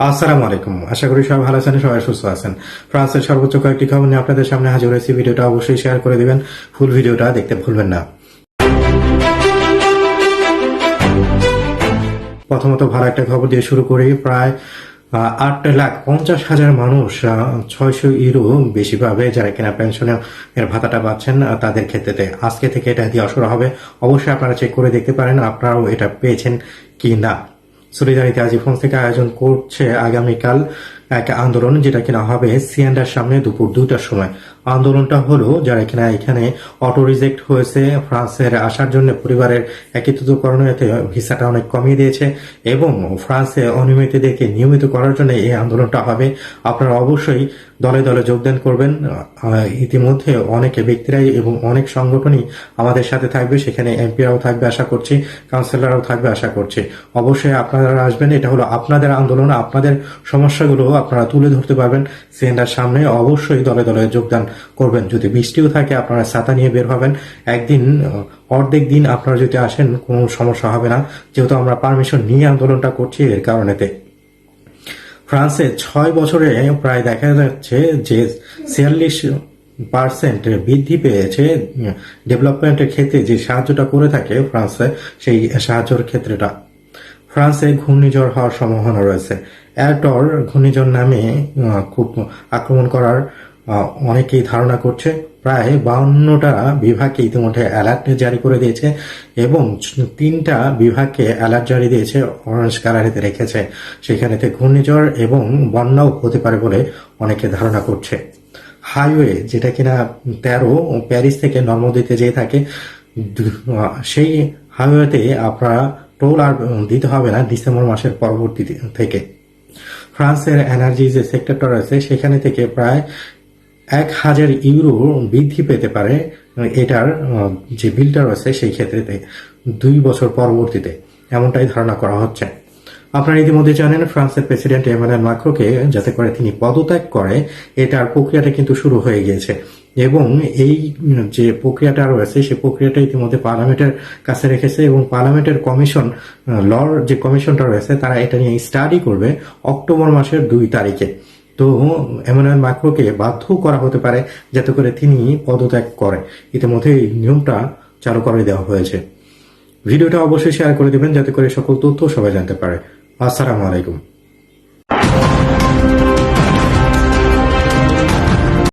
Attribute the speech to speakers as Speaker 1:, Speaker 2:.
Speaker 1: আসসালামু আলাইকুম। আশা করি সবাই ভালো আছেন, সবাই সুস্থ আছেন। ফ্রান্সের সর্বোচ্চ কয়েকটি খবর নিয়ে আপনাদের সামনে হাজির হয়েছি। ভিডিওটা অবশ্যই শেয়ার করে দিবেন, ফুল ভিডিওটা দেখতে ভুলবেন না। প্রথমত ভালো একটা খবর দিয়ে শুরু করি। প্রায় আট লাখ পঞ্চাশ হাজার মানুষ ছয়শো ইউরো বেশি পাবে যারা কিনা পেনশনে এর ভাতাটা পাচ্ছেন তাদের ক্ষেত্রে আজকে থেকে এটা দিয়ে শুরু হবে। অবশ্যই আপনারা চেক করে দেখতে পারেন, আপনারাও এটা পেয়েছেন কি না সলিদারিতে আজি ফোন থেকে আয়োজন করছে আগামীকাল এক আন্দোলন, যেটা কিনা হবে সিয়ান্ডার সামনে দুপুর দুইটার সময়। আন্দোলনটা হলো যারা এখানে এখানে অটো রিজেক্ট হয়েছে। ফ্রান্সের আসার জন্য পরিবারের একত্রিতকরণেতে ভিসাটা অনেক কমিয়ে দিয়েছে এবং ফ্রান্সে অনিয়মিতদেরকে নিয়মিত করার জন্য এই আন্দোলনটা হবে। আপনারা অবশ্যই দলে দলে যোগদান করবেন। ইতিমধ্যে অনেক ব্যক্তিরাই এবং অনেক সংগঠনই আমাদের সাথে থাকবে। সেখানে এমপিরাও থাকবে আশা করছি, কাউন্সিলররাও থাকবে আশা করছি। অবশ্যই আপনারা আসবেন, এটা হলো আপনাদের আন্দোলন। আপনাদের সমস্যাগুলো আপনারা তুলে ধরতে পারবেন। সিএনআর সামনে অবশ্যই দলে দলে যোগদান করবেন। যদি বৃষ্টিও থাকে, আপনারা ছাতা নিয়ে বের হবেন। একদিন অর্ধেক দিন আপনারা যদি আসেন, কোনো সমস্যা হবে না। যেহেতু আমরা পারমিশন নিয়ে আন্দোলনটা করছি এর কারণেতে। ফ্রান্সে ছয় বছরে প্রায় দেখা যাচ্ছে যে ছিয়াল্লিশ পার্সেন্ট বৃদ্ধি পেয়েছে। ডেভেলপমেন্টের ক্ষেত্রে যে সাহায্যটা করে থাকে ফ্রান্সে, সেই সাহায্যের ক্ষেত্রেটা। ফ্রান্সে ঘূর্ণিঝড় হওয়ার সম্ভাবনা রয়েছে। অ্যাটর ঘূর্ণিঝড় নামে খুব আক্রমণ করার অনেকেই ধারণা করছে, প্রায় বাউন্নটা বিভাগকে ইতিমধ্যে অ্যালার্ট জারি করে দিয়েছে এবং তিনটা বিভাগকে অ্যালার্ট জারি দিয়েছে অরেঞ্জ কালারেতে রেখেছে। সেখানেতে ঘূর্ণিঝড় এবং বন্যাও হতে পারে বলে অনেকে ধারণা করছে। হাইওয়ে, যেটা কিনা তেরো, প্যারিস থেকে নর্মদিতে যেয়ে থাকে, সেই হাইওয়েতে আপনারা টোল আর দিতে হবে না ডিসেম্বর মাসের পরবর্তী থেকে। ফ্রান্সের এনার্জি যে সেক্টরটা রয়েছে সেখানে থেকে প্রায় এক হাজার ইউরো বৃদ্ধি পেতে পারে, এটার যে বিলটা রয়েছে সেই ক্ষেত্রে দুই বছর পরবর্তীতে এমনটাই ধারণা করা হচ্ছে। আপনারা ইতিমধ্যে জানেন, ফ্রান্সের প্রেসিডেন্ট এমানুয়েল মাক্রোকে যাতে করে তিনি পদত্যাগ করে, এটার প্রক্রিয়াটা কিন্তু শুরু হয়ে গিয়েছে। এবং এই যে প্রক্রিয়াটা রয়েছে, সেই প্রক্রিয়াটা ইতিমধ্যে পার্লামেন্টের কাছে রেখেছে এবং পার্লামেন্টের কমিশন লর যে কমিশনটা রয়েছে, তারা এটা নিয়ে স্টাডি করবে অক্টোবর মাসের দুই তারিখে। তো এমন মাকরোকে বাধ্য করা হতে পারে যাতে করে তিনি পদত্যাগ করে। ইতিমধ্যে এই নিয়মটা চালু করে দেওয়া হয়েছে। ভিডিওটা অবশ্যই শেয়ার করে দেবেন যাতে করে সকল তথ্য সবাই জানতে পারে। আসসালামু আলাইকুম।